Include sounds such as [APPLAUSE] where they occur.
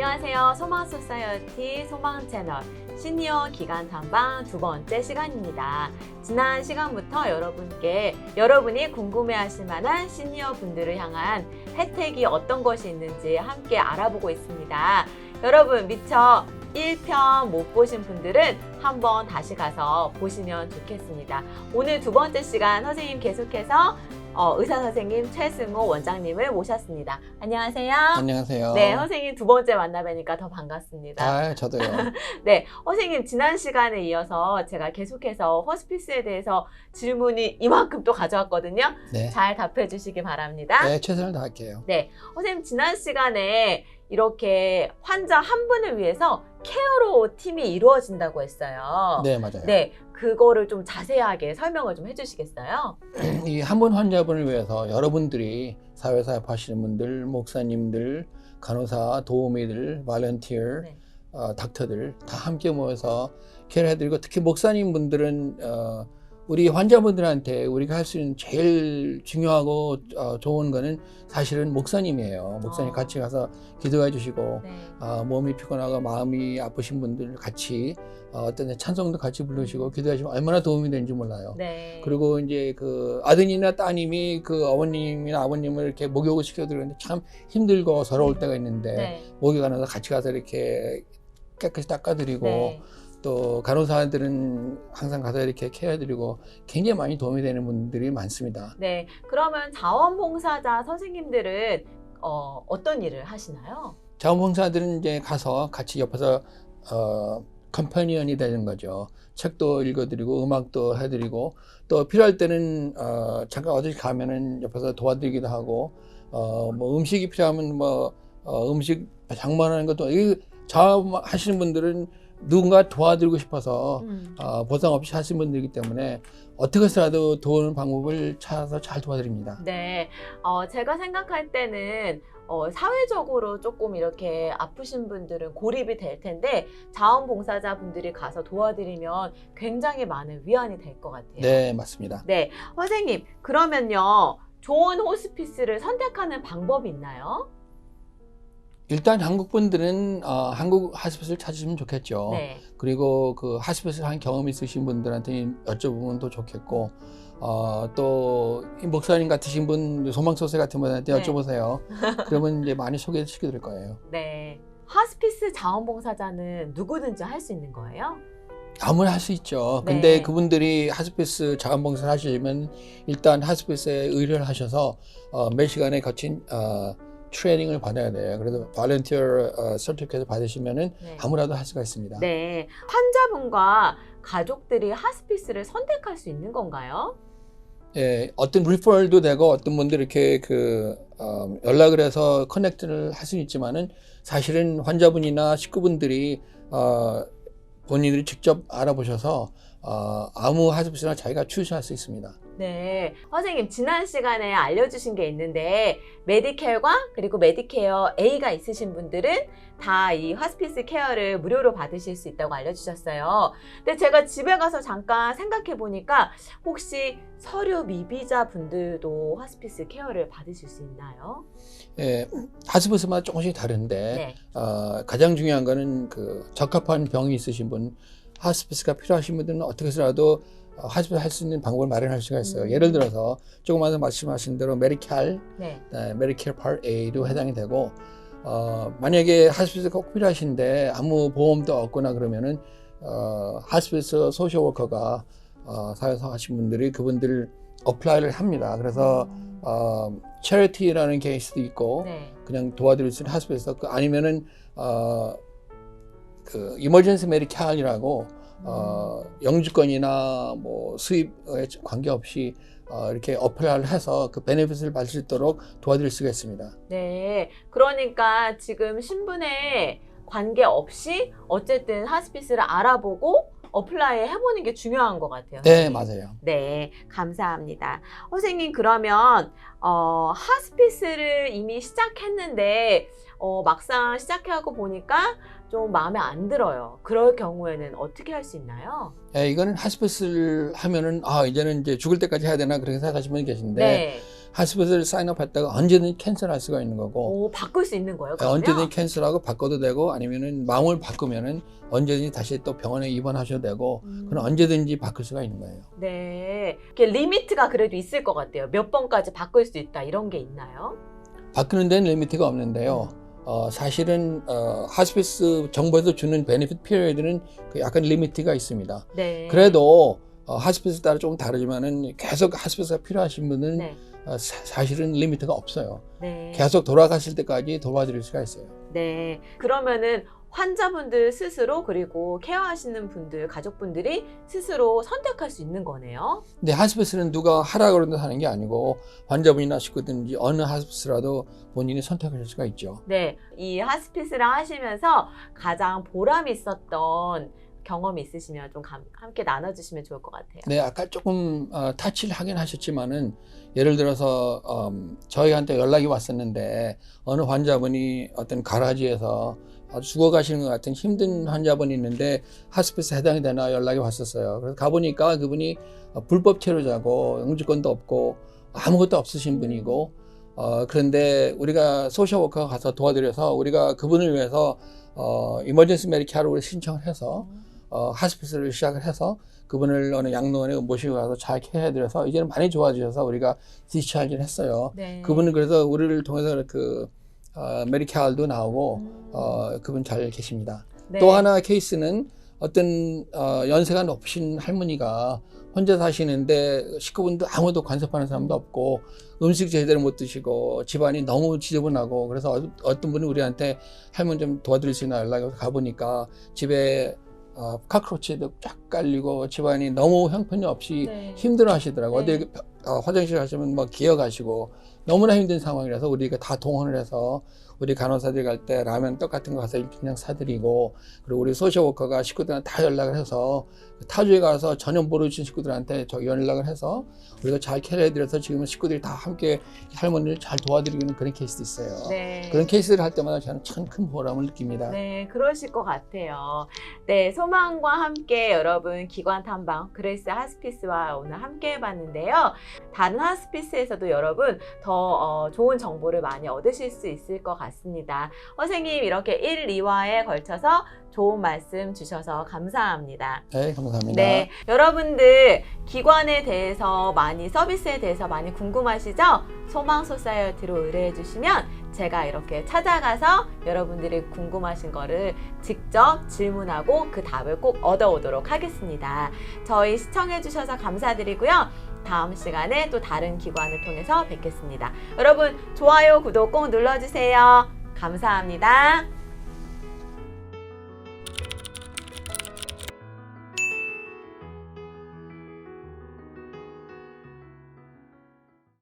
안녕하세요. 소망 소사이어티 소망 채널 시니어 기간 탐방 두 번째 시간입니다. 지난 시간부터 여러분께 여러분이 궁금해하실 만한 시니어 분들을 향한 혜택이 어떤 것이 있는지 함께 알아보고 있습니다. 여러분 미처 1편 못 보신 분들은 한번 다시 가서 보시면 좋겠습니다. 오늘 두 번째 시간 선생님 계속해서 어, 의사 선생님 최승호 원장님을 모셨습니다. 안녕하세요. 안녕하세요. 네, 선생님 두 번째 만나 뵈니까 더 반갑습니다. 아, 저도요. [LAUGHS] 네, 선생님 지난 시간에 이어서 제가 계속해서 호스피스에 대해서 질문이 이만큼 또 가져왔거든요. 네. 잘 답해 주시기 바랍니다. 네, 최선을 다할게요. 선생님 지난 시간에 이렇게 환자 한 분을 위해서 케어로 팀이 이루어진다고 했어요. 네, 맞아요. 네, 그거를 좀 자세하게 설명을 좀 해주시겠어요? [CLEARS THROAT] 이 한 분 환자분을 위해서 여러분들이 사회사 하시는 분들, 목사님들, 간호사, 도우미들, 발렌티어, 네. 어, 닥터들 다 함께 모여서 케어해드리고 특히 목사님 분들은 어, 우리 환자분들한테 우리가 할 수 있는 제일 중요하고 어, 좋은 거는 사실은 목사님이에요. 목사님 어. 같이 가서 기도해 주시고 네. 어, 몸이 피곤하고 마음이 아프신 분들 같이 어, 어떤 찬송도 같이 부르시고 기도하시면 얼마나 도움이 되는지 몰라요. 네. 그리고 이제 그 아드님이나 따님이 그 어머님이나 아버님을 이렇게 목욕을 시켜드리는데 참 힘들고 서러울 때가 있는데 네. 목욕 안 해서 같이 가서 이렇게 깨끗이 닦아드리고 네. 또 간호사들은 항상 가서 이렇게 케어해드리고 굉장히 많이 도움이 되는 분들이 많습니다. 네. 그러면 자원봉사자 선생님들은 어, 어떤 일을 하시나요? 자원봉사들은 이제 가서 같이 옆에서 어 컴퍼니언이 되는 거죠. 책도 읽어드리고 음악도 해드리고 또 필요할 때는 어 잠깐 어디 가면은 옆에서 도와드리기도 하고 어 뭐 음식이 필요하면 뭐 어, 음식 장만하는 것도 이 자원하시는 분들은 누군가 도와드리고 싶어서 음. 어, 보상 없이 하시는 분들이기 때문에 어떻게 해서라도 도우는 방법을 찾아서 잘 도와드립니다. 네, 어, 제가 생각할 때는 어, 사회적으로 조금 이렇게 아프신 분들은 고립이 될 텐데 자원봉사자 분들이 가서 도와드리면 굉장히 많은 위안이 될 것 같아요. 네, 맞습니다. 네, 선생님 그러면요 좋은 호스피스를 선택하는 방법이 있나요? 일단 한국 분들은 어, 한국 하스피스를 찾으시면 좋겠죠. 네, 그리고 그 하스피스를 한 경험 있으신 분들한테 여쭤보면 더 좋겠고 어, 또이 목사님 같으신 분 소망소세 같은 분한테 네. 여쭤보세요. [LAUGHS] 그러면 이제 많이 소개시켜 드릴 거예요. 네. 하스피스 자원봉사자는 누구든지 할 수 있는 거예요? 아무나 할 수 있죠. 네. 근데 그분들이 하스피스 자원봉사를 하시려면 일단 하스피스에 의뢰를 하셔서 어, 몇 시간에 거친 어, 트레이닝을 받아야 돼요. 그래서 발렌티어 어, 서티피케트 받으시면은 네. 아무라도 할 수가 있습니다. 네, 환자분과 가족들이 하스피스를 선택할 수 있는 건가요? 예, 어떤 리퍼럴도 되고 어떤 분들 이렇게 그 어, 연락을 해서 커넥트를 할 수는 있지만은 사실은 환자분이나 식구분들이 어, 본인들이 직접 알아보셔서 어, 아무 하스피스나 자기가 추천할 수 있습니다. 네, 선생님 지난 시간에 알려주신 게 있는데 메디케어과 그리고 메디케어 A가 있으신 분들은 다이 하스피스 케어를 무료로 받으실 수 있다고 알려주셨어요. 근데 제가 집에 가서 잠깐 생각해 보니까 혹시 서류 미비자 분들도 하스피스 케어를 받으실 수 있나요? 예, 하스피스마다 조금씩 다른데 네, 어, 가장 중요한 거는 그 적합한 병이 있으신 분, 하스피스가 필요하신 분들은 어떻게 해서라도 어, 하스피스 할수 있는 방법을 마련할 수가 있어요. 음. 예를 들어서 조금 전에 말씀하신 대로 메디칼 네, 네, 메디케어 파트 A도 해당이 되고 어, 만약에 하스피스 꼭 필요하신데 아무 보험도 없거나 그러면은 어, 하스피스 소셜 워커가 어, 사회에서 하신 분들이 그분들 어플라이를 합니다. 그래서 음, 어, 체리티라는 케이스도 있고 네, 그냥 도와드릴 수 있는 하스피스 그 아니면은 어, 그 이머전시 메디칼이라고 어, 영주권이나 뭐 수입에 관계없이 어, 이렇게 어플을 해서 그 베네핏을 받을 수 있도록 도와드릴 수가 있습니다. 네. 그러니까 지금 신분에 관계없이 어쨌든 하스피스를 알아보고 어플라이 해보는 게 중요한 것 같아요. 네, 선생님. 맞아요. 네, 감사합니다. 선생님, 그러면, 어, 하스피스를 이미 시작했는데, 어, 막상 시작하고 보니까 좀 마음에 안 들어요. 그럴 경우에는 어떻게 할 수 있나요? 예, 이거는 하스피스를 하면은 아 이제는 이제 죽을 때까지 해야 되나 그렇게 생각하시는 분이 계신데 네. 하스피스를 사인업했다가 언제든지 캔슬할 수가 있는 거고 오, 바꿀 수 있는 거예요? 그러면? 어. 언제든지 캔슬하고 바꿔도 되고 아니면은 마음을 바꾸면은 언제든지 다시 또 병원에 입원하셔도 되고 음. 그건 언제든지 바꿀 수가 있는 거예요. 네. 이게 리미트가 그래도 있을 것 같아요. 몇 번까지 바꿀 수 있다 이런 게 있나요? 바꾸는 데는 리미트가 없는데요. 어, 사실은 어, 하스피스 정부에서 주는 베네핏 피리어드는 그 약간 리미트가 있습니다. 네. 그래도 어, 하스피스 따라 조금 다르지만은 계속 하스피스가 필요하신 분은 네. 어, 사, 사실은 리미트가 없어요. 네. 계속 돌아가실 때까지 도와드릴 수가 있어요. 네. 그러면은 환자분들 스스로 그리고 케어하시는 분들, 가족분들이 스스로 선택할 수 있는 거네요. 근데 하스피스는 누가 하라 그러는데 하는 게 아니고 환자분이나 식구든지 어느 하스피스라도 본인이 선택하실 수가 있죠. 네. 이 하스피스랑 하시면서 가장 보람 있었던 경험이 있으시면 좀 감- 함께 나눠주시면 좋을 것 같아요. 네, 아까 조금 어, 타치를 하긴 하셨지만은 예를 들어서 음, 저희한테 연락이 왔었는데 어느 환자분이 어떤 가라지에서 아주 죽어가시는 것 같은 힘든 환자분이 있는데 하스피스 해당이 되나 연락이 왔었어요. 그래서 가보니까 그분이 어, 불법 체류자고 영주권도 없고 아무것도 없으신 분이고 어, 그런데 우리가 소셜워커가 가서 도와드려서 우리가 그분을 위해서 어, 이머전시 메디케어를 신청을 해서 어, 하스피스를 시작을 해서 그분을 어느 양로원에 모시고 가서 잘 케어해드려서 이제는 많이 좋아지셔서 우리가 디스차지를 했어요. 네. 그분은 그래서 우리를 통해서 그 어, 메디케어도 나오고 음. 어, 그분 잘 계십니다. 네. 또 하나 케이스는 어떤 어, 연세가 높으신 할머니가 혼자 사시는데 식구분도 아무도 간섭하는 사람도 없고 음식 제대로 못 드시고 집안이 너무 지저분하고 그래서 어- 어떤 분이 우리한테 할머니 좀 도와드릴 수 있나 연락이 와서 가보니까 집에 어, 카크로치도 쫙 깔리고 집안이 너무 형편이 없이 네. 힘들어 하시더라고요. 네. 어디 어, 화장실 가시면 뭐 기어가시고 너무나 힘든 상황이라서 우리가 다 동원을 해서 우리 간호사들 갈때 라면 떡 같은 거 가서 그냥 사드리고 그리고 우리 소셜워커가 식구들한테 다 연락을 해서 타주에 가서 전혀 모르신 식구들한테 저 연락을 해서 우리가 잘 케어해드려서 지금은 식구들이 다 함께 할머니를 잘 도와드리고 있는 그런 케이스도 있어요. 네. 그런 케이스를 할 때마다 저는 참 큰 보람을 느낍니다. 네, 그러실 것 같아요. 네, 소망과 함께 여러분 기관 탐방 그레이스 하스피스와 오늘 함께 해봤는데요. 다른 하스피스에서도 여러분 더 어, 좋은 정보를 많이 얻으실 수 있을 것 같습니다. 선생님 이렇게 1, 2화에 걸쳐서 좋은 말씀 주셔서 감사합니다. 네, 감사합니다. 네, 여러분들 기관에 대해서 많이 서비스에 대해서 많이 궁금하시죠? 소망 소사이어티로 의뢰해 주시면 제가 이렇게 찾아가서 여러분들이 궁금하신 거를 직접 질문하고 그 답을 꼭 얻어오도록 하겠습니다. 저희 시청해 주셔서 감사드리고요. 다음 시간에 또 다른 기관을 통해서 뵙겠습니다. 여러분 좋아요, 구독 꼭 눌러주세요. 감사합니다.